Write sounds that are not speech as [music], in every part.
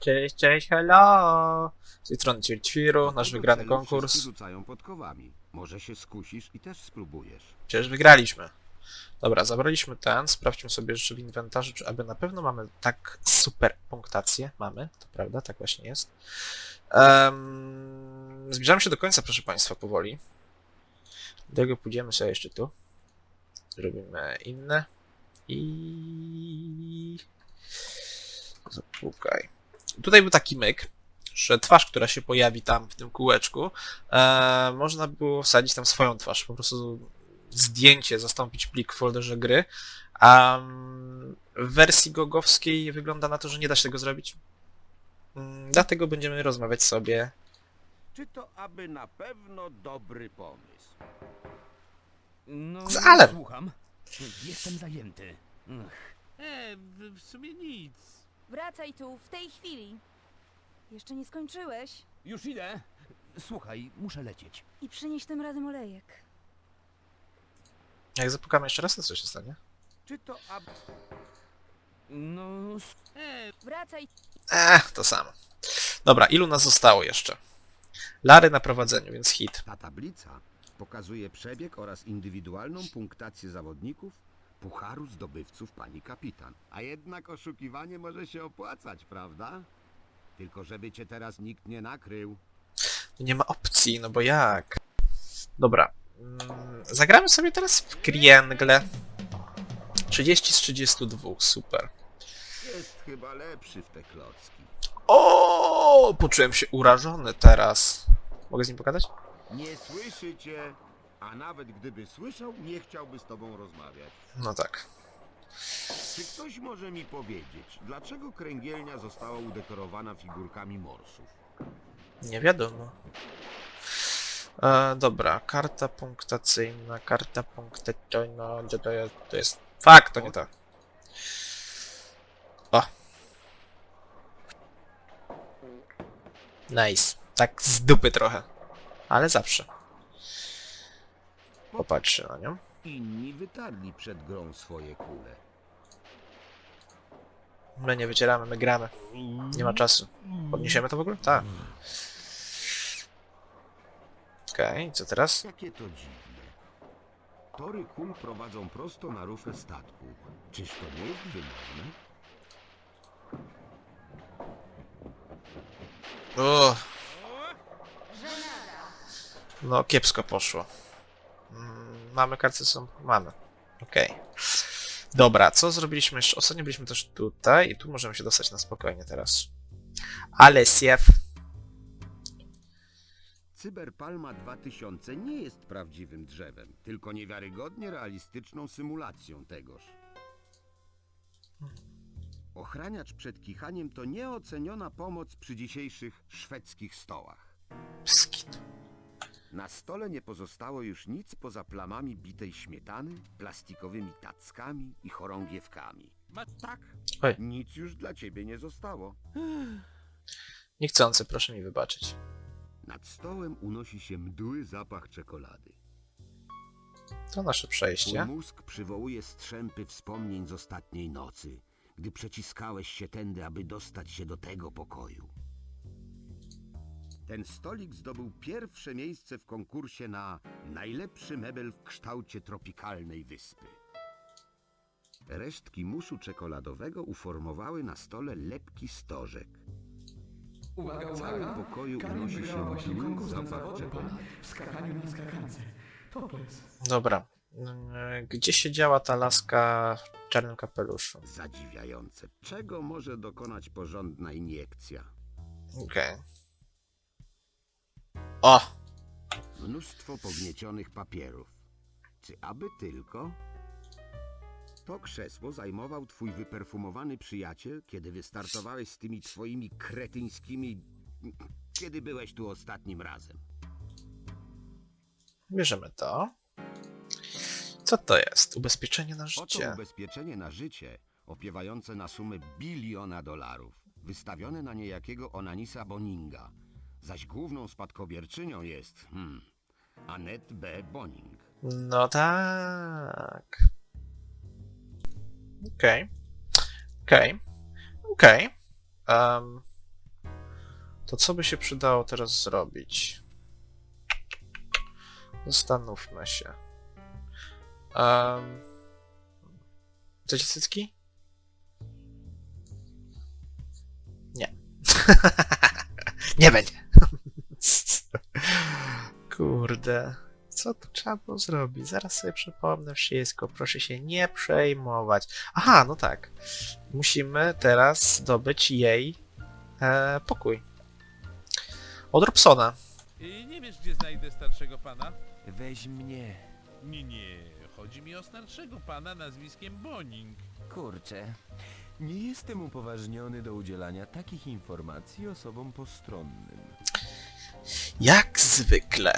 Cześć, cześć, hello! Z tej strony Ćwirćwiru, nasz wygrany konkurs. rzucają podkowami. Może się skusisz i też spróbujesz. Przecież wygraliśmy. Dobra, zabraliśmy ten, sprawdźmy sobie jeszcze w inwentarzu, czy aby na pewno mamy tak super punktację. Mamy, to prawda, tak właśnie jest. Um, zbliżamy się do końca, proszę Państwa, powoli. Dlatego pójdziemy sobie jeszcze tu. Zrobimy inne. I... Zapukaj. Tutaj był taki myk, że twarz, która się pojawi tam w tym kółeczku, e, można było wsadzić tam swoją twarz, po prostu zdjęcie, zastąpić plik w folderze gry, a w wersji gogowskiej wygląda na to, że nie da się tego zrobić. Mm, Dlatego będziemy rozmawiać sobie. Czy to aby na pewno dobry pomysł? No, Z Alem. Słucham. Jestem zajęty. Ech, E, w, w sumie nic. Wracaj tu, w tej chwili. Jeszcze nie skończyłeś. już idę. Słuchaj, muszę lecieć. I przynieś tym razem olejek. Jak zapukamy jeszcze raz, to co się stanie? Czy to aby... No, E, Wracaj. Ech, to samo. Dobra, ilu nas zostało jeszcze? Lary na prowadzeniu, więc hit. Ta tablica pokazuje przebieg oraz indywidualną punktację zawodników Pucharu Zdobywców Pani Kapitan. A jednak oszukiwanie może się opłacać, prawda? Tylko żeby cię teraz nikt nie nakrył. Nie ma opcji, no bo jak? Dobra. mm, Zagramy sobie teraz w Kriengle. 30 z 32, super. Jest chyba lepszy w te klocki. O, poczułem się urażony teraz. Mogę z nim pogadać? Nie słyszy cię, a nawet gdyby słyszał, nie chciałby z tobą rozmawiać. No tak. Czy ktoś może mi powiedzieć, dlaczego kręgielnia została udekorowana figurkami morsów? Nie wiadomo. E, dobra, karta punktacyjna, karta punktacyjna, gdzie to jest? To jest... Fakt, to nie to. O. Nice. Tak z dupy trochę. Ale zawsze. Popatrzę na nią. Inni wytarli przed grą swoje kule. My nie wycieramy, my gramy. Nie ma czasu. Podniesiemy to w ogóle? Tak. Okej, co teraz? Jakie to dziwne. Tory kul prowadzą prosto na rufę statku. Czyż to nie jest wymowne? O. No, kiepsko poszło. Mamy karty, są. Mamy. Okej. Dobra, co zrobiliśmy jeszcze? Ostatnio byliśmy też tutaj i tu możemy się dostać na spokojnie teraz. Ale Siew. Cyberpalma 2000 nie jest prawdziwym drzewem, tylko niewiarygodnie realistyczną symulacją tegoż. Ochraniacz przed kichaniem to nieoceniona pomoc przy dzisiejszych szwedzkich stołach. Skit. Na stole nie pozostało już nic poza plamami bitej śmietany, plastikowymi tackami i chorągiewkami. ma tak. Oj. Nic już dla ciebie nie zostało. [sighs] Niechcący, proszę mi wybaczyć. Nad stołem unosi się mdły zapach czekolady. To nasze Twój przejście. mózg przywołuje strzępy wspomnień z ostatniej nocy, gdy przeciskałeś się tędy, aby dostać się do tego pokoju. Ten stolik zdobył pierwsze miejsce w konkursie na najlepszy mebel w kształcie tropikalnej wyspy. Resztki musu czekoladowego uformowały na stole lepki stożek. Uwaga, W całym uwaga! pokoju Kamil unosi się właśnie konkurs na zapach zawody czekolady. pana w skakaniu na skakance. Dobra. Mm, Gdzie się działa ta laska w czarnym kapeluszu? Zadziwiające. Czego może dokonać porządna iniekcja? Okej. O! Mnóstwo pogniecionych papierów. Czy aby tylko? To krzesło zajmował twój wyperfumowany przyjaciel, kiedy wystartowałeś z tymi twoimi kretyńskimi... Kiedy byłeś tu ostatnim razem? Bierzemy to. Co to jest? Ubezpieczenie na Oto życie. ubezpieczenie na życie, opiewające na sumę biliona dolarów, wystawione na niejakiego Onanisa Boninga, zaś główną spadkobierczynią jest, hmm, Annette B. Boning. No tak. Okej. Okej. Okej. To co by się przydało teraz zrobić? Zastanówmy się. Um, chcecie cycki? Nie. [laughs] Nie będzie. [laughs] Kurde. Co tu trzeba było zrobić? Zaraz sobie przypomnę wszystko. Proszę się nie przejmować. Aha, no tak. Musimy teraz zdobyć jej e, pokój. Od Robsona. I nie wiesz, gdzie znajdę starszego pana? Weź mnie. Nie, nie. Chodzi mi o starszego pana nazwiskiem Boning. Kurczę. Nie jestem upoważniony do udzielania takich informacji osobom postronnym. Jak zwykle.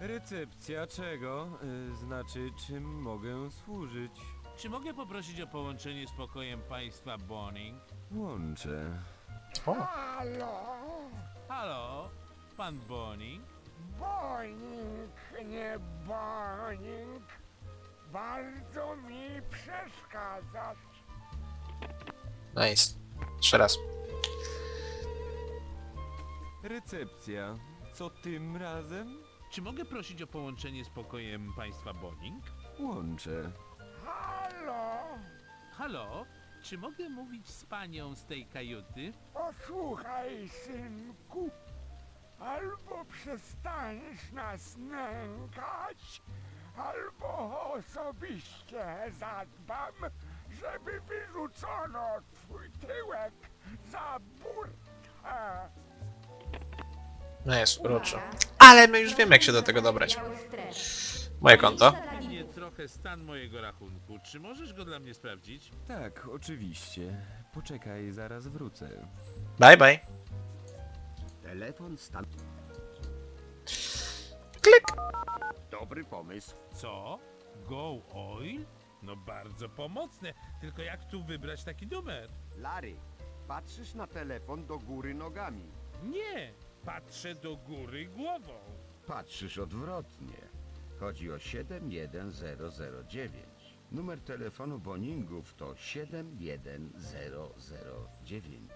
Recepcja czego? Y, znaczy, czym mogę służyć? Czy mogę poprosić o połączenie z pokojem państwa Boning? Łączę. O, Halo? Pan Boning? Bonik, nie bonik. Bardzo mi przeszkadzasz. nice. Jeszcze raz. Recepcja. Co tym razem? Czy mogę prosić o połączenie z pokojem państwa Boning? Łączę. Halo? Halo? Czy mogę mówić z panią z tej kajuty? Posłuchaj, synku. Albo przestaniesz nas nękać, albo osobiście zadbam, żeby wyrzucono twój tyłek za burtę. No jest uroczo. Ale my już wiemy, jak się do tego dobrać. Moje konto. Nie trochę stan mojego rachunku. Czy możesz go dla mnie sprawdzić? Tak, oczywiście. Poczekaj, zaraz wrócę. Bye bye. Telefon stan... Klik. Dobry pomysł. Co? Go Oil? No bardzo pomocne. Tylko jak tu wybrać taki numer? Larry, patrzysz na telefon do góry nogami. Nie! Patrzę do góry głową. Patrzysz odwrotnie. Chodzi o 71009. Numer telefonu Boningów to 71009.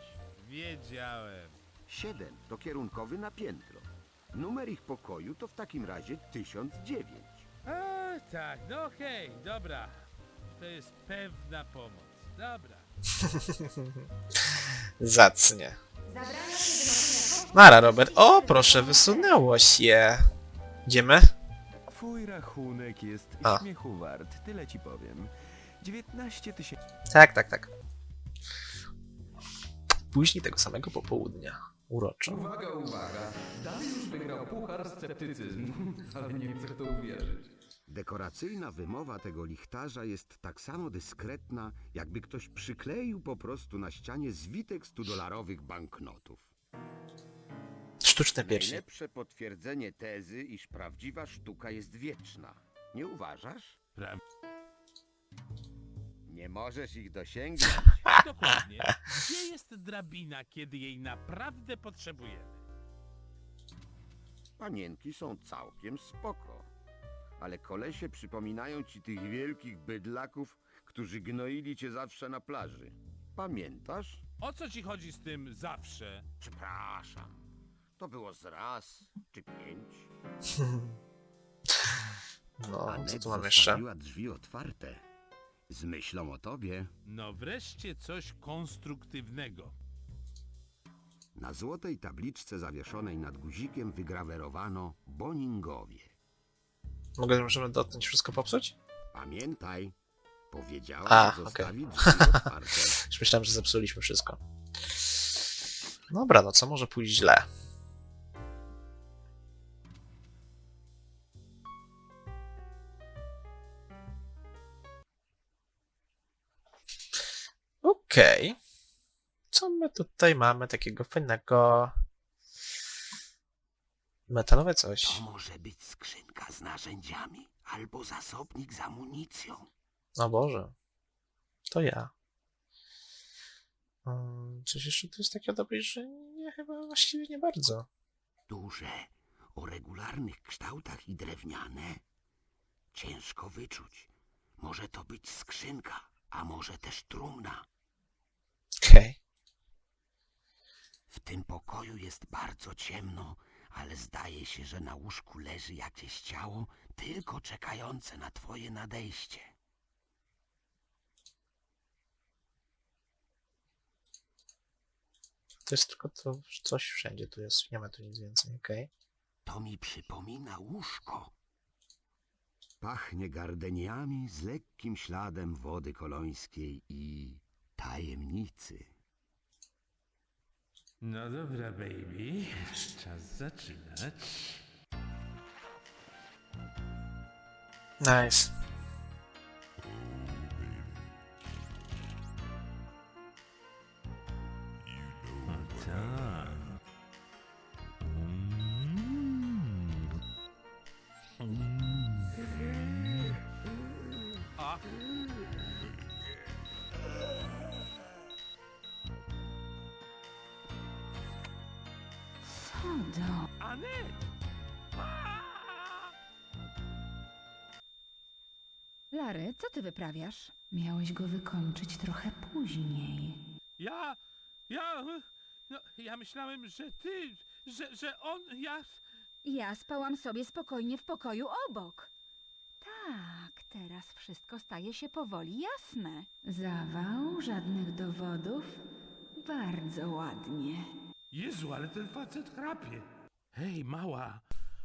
Wiedziałem. 7 to kierunkowy na piętro. Numer ich pokoju to w takim razie 1009. A, tak, no okej, dobra. To jest pewna pomoc. Dobra. [laughs] Zacnie. Nara, Robert. O, proszę, wysunęło się. Idziemy? Twój rachunek jest A. śmiechu wart, tyle ci powiem. 19 tysięcy... Tak, tak, tak. Później tego samego popołudnia. Uroczo. Uwaga, uwaga. Dariusz wygrał puchar sceptycyzmu, [laughs] ale nie chcę w to uwierzyć. Dekoracyjna wymowa tego lichtarza jest tak samo dyskretna, jakby ktoś przykleił po prostu na ścianie zwitek 100-dolarowych banknotów. Sztuczne piersi. Najlepsze potwierdzenie tezy, iż prawdziwa sztuka jest wieczna. Nie uważasz? Nie możesz ich dosięgnąć. [laughs] Dokładnie. Gdzie jest drabina, kiedy jej naprawdę potrzebujemy? Panienki są całkiem spoko. Ale kolesie przypominają ci tych wielkich bydlaków, którzy gnoili cię zawsze na plaży. Pamiętasz? O co ci chodzi z tym zawsze? Przepraszam. To było z raz czy pięć. [laughs] No, co tu mam jeszcze? drzwi otwarte. Z myślą o tobie. No wreszcie coś konstruktywnego. Na złotej tabliczce zawieszonej nad guzikiem wygrawerowano Boningowie. Mogę, możemy dotknąć wszystko popsuć? Pamiętaj, powiedziała, A, że okej. zostawi drzwi [laughs] otwarte. Już myślałem, że zepsuliśmy wszystko. Dobra, no co może pójść źle? Okej. Co my tutaj mamy takiego fajnego? Metalowe coś. To może być skrzynka z narzędziami albo zasobnik z amunicją. O Boże. To ja. Mm, Coś jeszcze tu jest takiego dobre, że nie, chyba właściwie nie bardzo. Duże, o regularnych kształtach i drewniane. Ciężko wyczuć. Może to być skrzynka, a może też trumna. Okej. W tym pokoju jest bardzo ciemno, ale zdaje się, że na łóżku leży jakieś ciało, tylko czekające na twoje nadejście. To jest tylko to coś wszędzie tu jest. Nie ma tu nic więcej, okej. To mi przypomina łóżko. Pachnie gardeniami z lekkim śladem wody kolońskiej i tajemnicy. No dobra, baby. Czas zaczynać. Nice. Do... Anet! Lary, co ty wyprawiasz? Miałeś go wykończyć trochę później. Ja, ja, no, ja myślałem, że ty, że, że on, ja... Ja spałam sobie spokojnie w pokoju obok. Tak, teraz wszystko staje się powoli jasne. Zawał, żadnych dowodów. Bardzo ładnie. Jezu, ale ten facet chrapie. Hej, mała,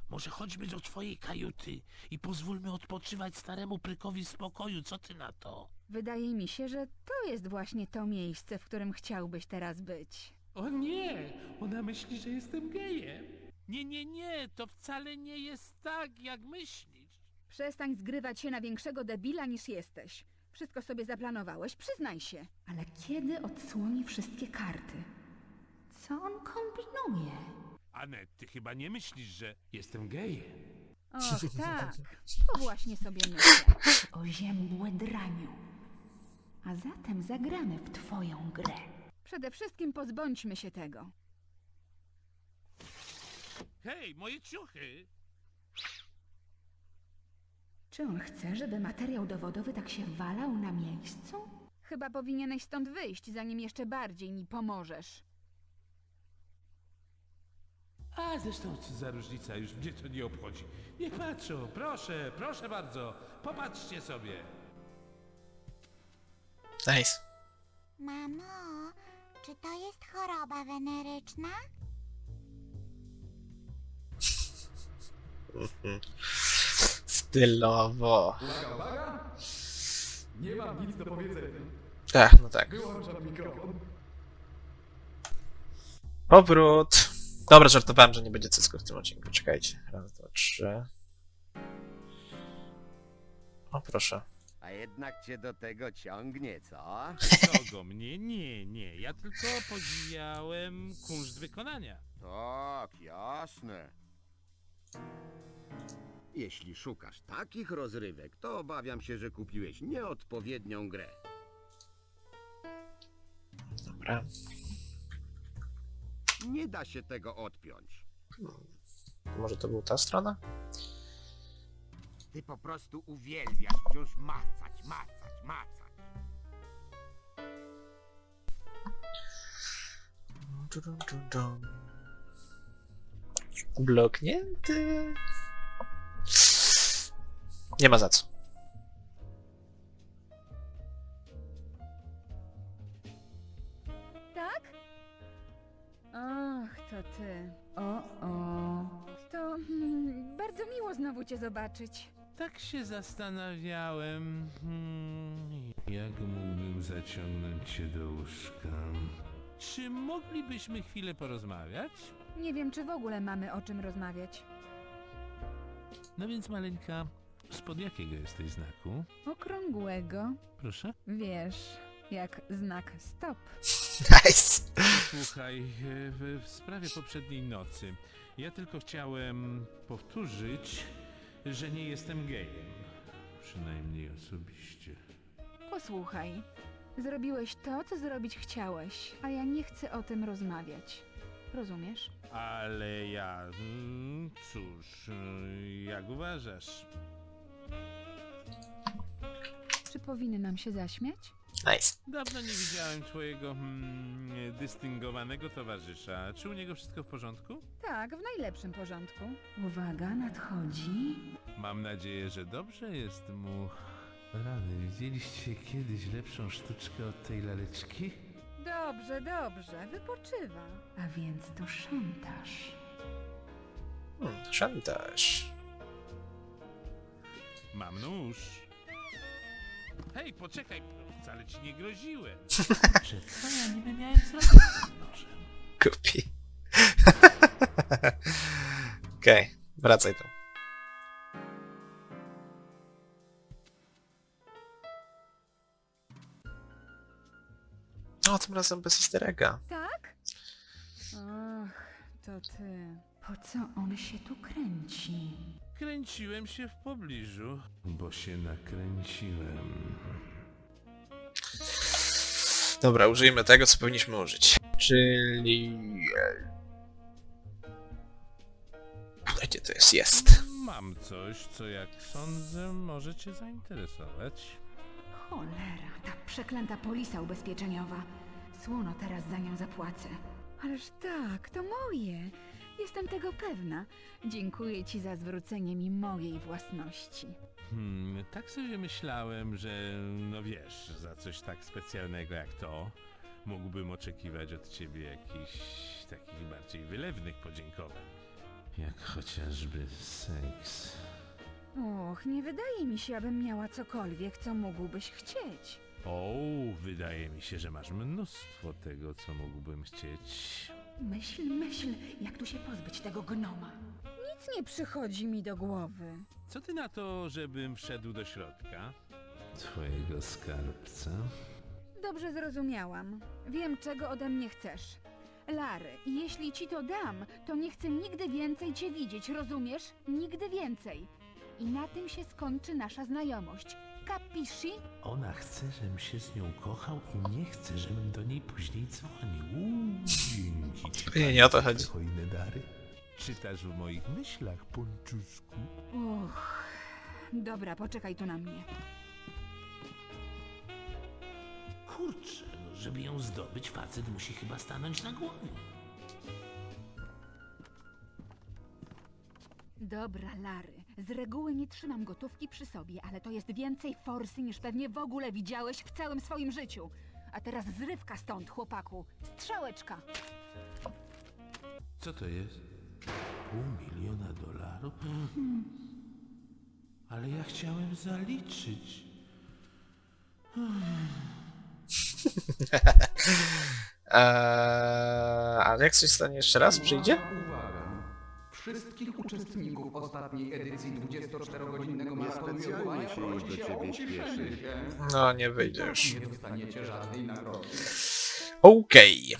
może chodźmy do twojej kajuty i pozwólmy odpoczywać staremu prykowi w spokoju, co ty na to? Wydaje mi się, że to jest właśnie to miejsce, w którym chciałbyś teraz być. O nie, ona myśli, że jestem gejem. Nie, nie, nie, to wcale nie jest tak, jak myślisz. Przestań zgrywać się na większego debila niż jesteś. Wszystko sobie zaplanowałeś, przyznaj się. Ale kiedy odsłoni wszystkie karty? Co on kombinuje? Anet, ty chyba nie myślisz, że jestem gejem. Och, [laughs] tak. To właśnie sobie myślę. O ziębłe draniu. A zatem zagramy w twoją grę. Przede wszystkim pozbądźmy się tego. Hej, moje ciuchy! Czy on chce, żeby materiał dowodowy tak się walał na miejscu? Chyba powinieneś stąd wyjść, zanim jeszcze bardziej mi pomożesz. A zresztą co za różnica, już mnie to nie obchodzi. Niech patrzą, proszę, proszę bardzo, popatrzcie sobie. Nice. Mamo, czy to jest choroba weneryczna? Stylowo. Uwaga, uwaga! Nie mam nic do powiedzenia. Tak, no tak. Wyłączam mikrofon. Powrót. Dobra, żartowałem, że nie będzie cycku w tym odcinku. Czekajcie. Raz, dwa, trzy. O, proszę. A jednak cię do tego ciągnie, co? Kogo mnie? Nie, nie, ja tylko podziwiałem kunszt wykonania. Tak, jasne. Jeśli szukasz takich rozrywek, to obawiam się, że kupiłeś nieodpowiednią grę. Dobra. Nie da się tego odpiąć. Może to była ta strona? Ty po prostu uwielbiasz wciąż macać, macać, macać. Bloknięty. Nie ma za co. cię zobaczyć. Tak się zastanawiałem, hmm, jak mógłbym zaciągnąć cię do łóżka. Czy moglibyśmy chwilę porozmawiać? Nie wiem, czy w ogóle mamy o czym rozmawiać. No więc maleńka, spod jakiego jesteś znaku? Okrągłego, Proszę? wiesz, jak znak stop. Nice. Słuchaj, e, w, w sprawie poprzedniej nocy, ja tylko chciałem powtórzyć, że nie jestem gejem. Przynajmniej osobiście. Posłuchaj, zrobiłeś to, co zrobić chciałeś, a ja nie chcę o tym rozmawiać. Rozumiesz? Ale ja, mm, cóż, y, jak uważasz? Czy powinnam się zaśmiać? Nice. Dawno nie widziałem twojego hmm, dystyngowanego towarzysza. Czy u niego wszystko w porządku? Tak, w najlepszym porządku. Uwaga, nadchodzi. Mam nadzieję, że dobrze jest mu. Rany, widzieliście kiedyś lepszą sztuczkę od tej laleczki? Dobrze, dobrze, wypoczywa. A więc to szantaż. Hmm, szantaż. Mam nóż. Hej, poczekaj, wcale ci nie groziłem. Że co ja niby miałem zrobić z tym nożem? Kupi. [laughs] Okej, wracaj tu. O, tym razem bez easter egga. Tak? Ach, to ty. Po co on się tu kręci? Kręciłem się w pobliżu, bo się nakręciłem. Dobra, użyjmy tego, co powinniśmy użyć. Czyli... Gdzie to jest? Jest. Mam coś, co jak sądzę może cię zainteresować. Cholera, ta przeklęta polisa ubezpieczeniowa. Słono teraz za nią zapłacę. Ależ tak, to moje. Jestem tego pewna. Dziękuję ci za zwrócenie mi mojej własności. Hmm, tak sobie myślałem, że no wiesz, za coś tak specjalnego jak to, mógłbym oczekiwać od ciebie jakichś takich bardziej wylewnych podziękowań. Jak chociażby seks. Och, nie wydaje mi się, abym miała cokolwiek, co mógłbyś chcieć. O, wydaje mi się, że masz mnóstwo tego, co mógłbym chcieć. Myśl, myśl, jak tu się pozbyć tego gnoma. Nic nie przychodzi mi do głowy. Co ty na to, żebym wszedł do środka? Twojego skarbca? Dobrze zrozumiałam. Wiem, czego ode mnie chcesz. Lary, jeśli ci to dam, to nie chcę nigdy więcej cię widzieć, rozumiesz? Nigdy więcej. I na tym się skończy nasza znajomość. Ona chce, żebym się z nią kochał i nie chce, żebym do niej później dzwonił. Uuu, dzięki ci. Nie, nie o to chodzi. hojne dary. Czytasz w moich myślach, ponczuszku? Uch. Dobra, poczekaj tu na mnie. Kurczę, no żeby ją zdobyć, facet musi chyba stanąć na głowie. Dobra, Lary. Z reguły nie trzymam gotówki przy sobie, ale to jest więcej forsy niż pewnie w ogóle widziałeś w całym swoim życiu. A teraz zrywka stąd, chłopaku. Strzałeczka. Co to jest? Pół miliona dolarów? Ale ja chciałem zaliczyć. [laughs] Eee, ale jak coś stanie jeszcze raz? Przyjdzie? Wszystkich uczestników ostatniej edycji 24-godzinnego maratonu Mikołaja się już prosi do się o ciebie uciszenie śpieszy. się. No, nie wyjdzie już. Nie dostaniecie żadnej nagrody. Okej.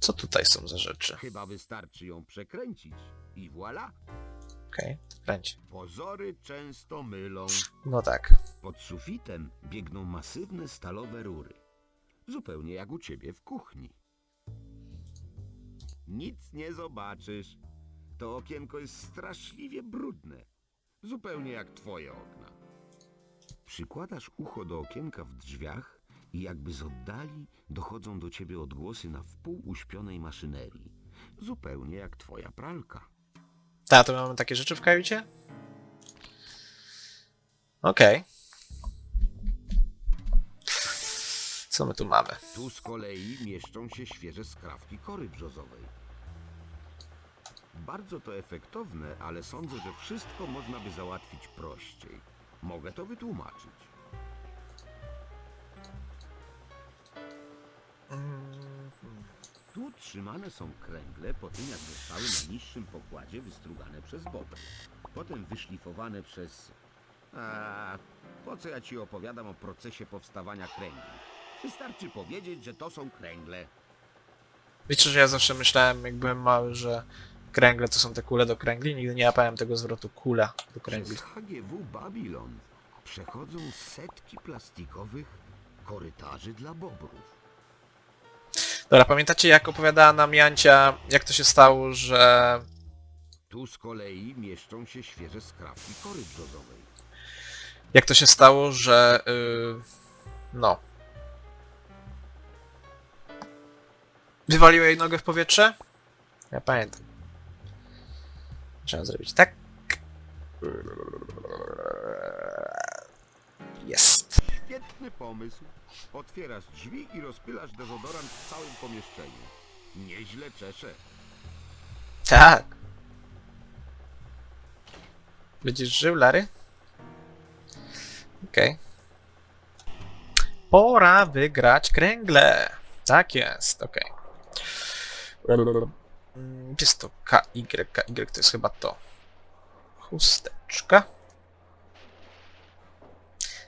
Co tutaj są za rzeczy? Chyba wystarczy ją przekręcić. I voilà. Okej, kręć. Pozory często mylą. No tak. Pod sufitem biegną masywne stalowe rury. Zupełnie jak u ciebie w kuchni. Nic nie zobaczysz. To okienko jest straszliwie brudne. Zupełnie jak twoje okna. Przykładasz ucho do okienka w drzwiach i jakby z oddali dochodzą do ciebie odgłosy na wpół uśpionej maszynerii. Zupełnie jak twoja pralka. Ta, to mamy takie rzeczy w kajucie? Okej. Co my tu mamy? Tu z kolei mieszczą się świeże skrawki kory brzozowej. Bardzo to efektowne, ale sądzę, że wszystko można by załatwić prościej. Mogę to wytłumaczyć. Tu trzymane są kręgle po tym, jak zostały na niższym pokładzie wystrugane przez bobry. Potem wyszlifowane przez... A, po co ja ci opowiadam o procesie powstawania kręgli? Wystarczy powiedzieć, że to są kręgle. Wiecie, że ja zawsze myślałem, jak byłem mały, że kręgle to są te kule do kręgli. Nigdy nie łapałem tego zwrotu kula do kręgli. Przez HGW przechodzą setki plastikowych korytarzy dla bobrów. Dobra, pamiętacie jak opowiadała nam Jancia, jak to się stało, że Tu z kolei mieszczą się świeże skrawki kory brzozowej. jak to się stało, że yy, no. Wywaliło jej nogę w powietrze? Ja pamiętam. Trzeba zrobić tak. Jest. Świetny pomysł. Otwierasz drzwi i rozpylasz dezodorant w całym pomieszczeniu. Nieźle czesze. Tak. Będziesz żył, Larry? Okej. Pora wygrać kręgle. Tak jest, okej. Mm, Jest to KY, KY to jest chyba to. Chusteczka.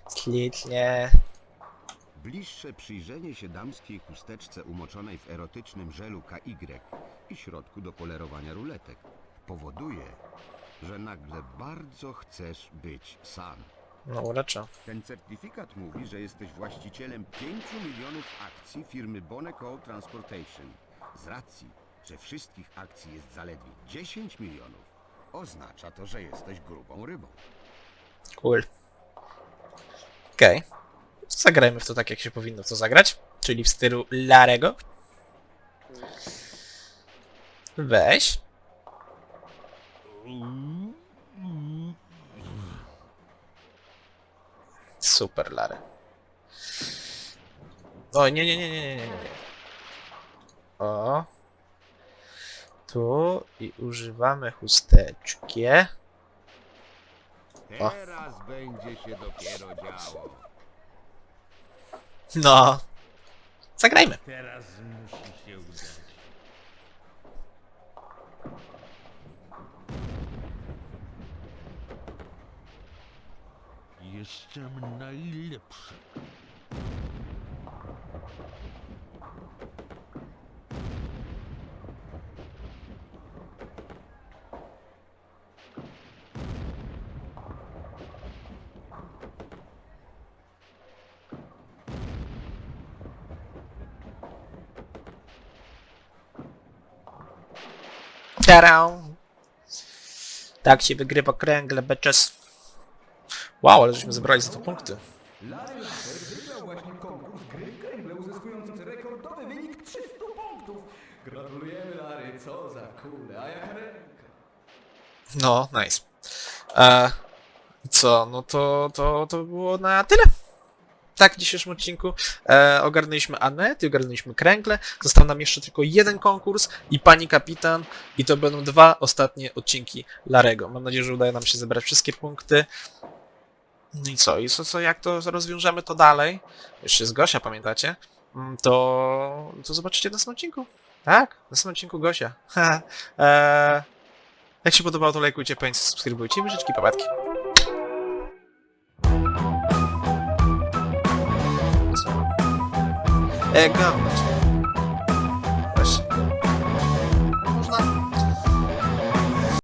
Slitnie. Bliższe przyjrzenie się damskiej chusteczce umoczonej w erotycznym żelu KY i środku do polerowania ruletek powoduje, że nagle bardzo chcesz być sam. No ulecza. Ten certyfikat mówi, że jesteś właścicielem 5 milionów akcji firmy Boneco Transportation. Z racji, że wszystkich akcji jest zaledwie 10 milionów, oznacza to, że jesteś grubą rybą. Cool. Okej. Zagrajmy w to tak, jak się powinno to zagrać, czyli w stylu Larego. Weź. Super, Lary. O, nie, nie, nie, nie, nie, nie. O. Tu i używamy chusteczki. O. Teraz będzie się dopiero działo. No. Zagrajmy. Teraz musi się udać. Jestem najlepszy. Tarau. Tak się wygrywa kręgle, beczes. Wow, ale żeśmy zebrali za to punkty. Larry Lasser wygrał właśnie konkurs gry w kręgle, uzyskując rekordowy wynik 300 punktów. Gratulujemy Larry, co za kule, a jaka ręka. No, nice. E, co, no to, to, to było na tyle. Tak, w dzisiejszym odcinku e, ogarnęliśmy Anet i ogarnęliśmy kręgle. Został nam jeszcze tylko jeden konkurs i pani kapitan. I to będą dwa ostatnie odcinki Larego. Mam nadzieję, że udaje nam się zebrać wszystkie punkty. No i co? I co, co jak to rozwiążemy to dalej? Jeszcze jest Gosia, pamiętacie? Mm, To, to zobaczycie w następnym odcinku. Tak? W następnym odcinku Gosia. Ha, [laughs] e, jak się podobało, to lajkujcie, pamiętajcie, subskrybujcie i wyżyczki, papatki. Co? E, gawno.